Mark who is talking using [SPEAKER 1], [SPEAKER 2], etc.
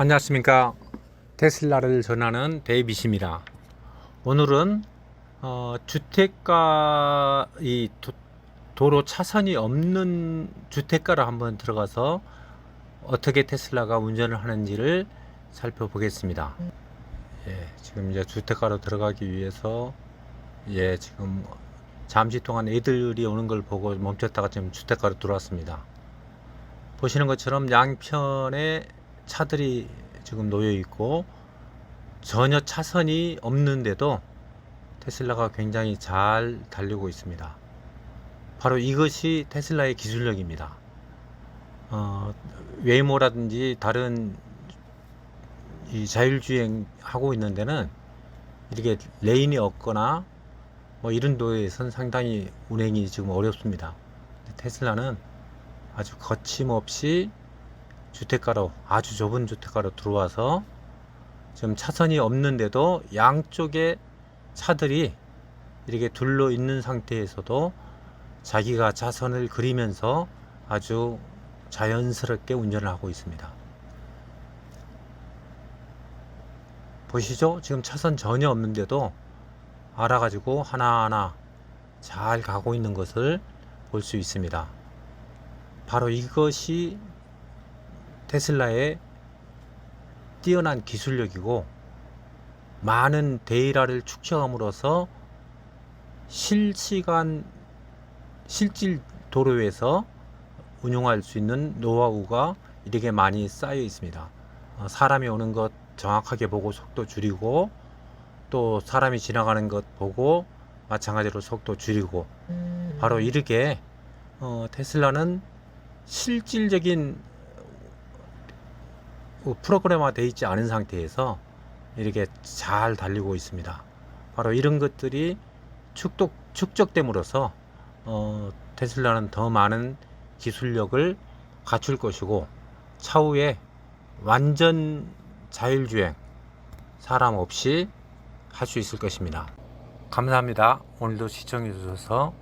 [SPEAKER 1] 안녕하십니까. 테슬라를 전하는 데이빗입니다 오늘은 어, 주택가 이 도, 도로 차선이 없는 주택가를 한번 들어가서 어떻게 테슬라가 운전을 하는지를 살펴보겠습니다. 예, 지금 이제 주택가로 들어가기 위해서 예, 지금 잠시 동안 애들이 오는 걸 보고 멈췄다가 지금 주택가로 들어왔습니다. 보시는 것처럼 양편에 차들이 지금 놓여 있고 전혀 차선이 없는데도 테슬라가 굉장히 잘 달리고 있습니다. 바로 이것이 테슬라의 기술력입니다. 어, 웨이모라든지 다른 이 자율주행 하고 있는 데는 이렇게 레인이 없거나 뭐 이런 도에선 상당히 운행이 지금 어렵습니다. 테슬라는 아주 거침없이 주택가로 아주 좁은 주택가로 들어와서 지금 차선이 없는데도 양쪽에 차들이 이렇게 둘러 있는 상태에서도 자기가 차선을 그리면서 아주 자연스럽게 운전을 하고 있습니다. 보시죠? 지금 차선 전혀 없는데도 알아가지고 하나하나 잘 가고 있는 것을 볼 수 있습니다. 바로 이것이 테슬라의 뛰어난 기술력이고 많은 데이터를 축적함으로써 실시간 실질 도로에서 운용할 수 있는 노하우가 이렇게 많이 쌓여 있습니다. 어, 사람이 오는 것 정확하게 보고 속도 줄이고 또 사람이 지나가는 것 보고 마찬가지로 속도 줄이고 바로 이렇게 어, 테슬라는 실질적인 어, 프로그램화 되어 있지 않은 상태에서 이렇게 잘 달리고 있습니다. 바로 이런 것들이 축적, 축적됨으로써 어, 테슬라는 더 많은 기술력을 갖출 것이고 차후에 완전 자율주행 사람 없이 할 수 있을 것입니다. 감사합니다. 오늘도 시청해 주셔서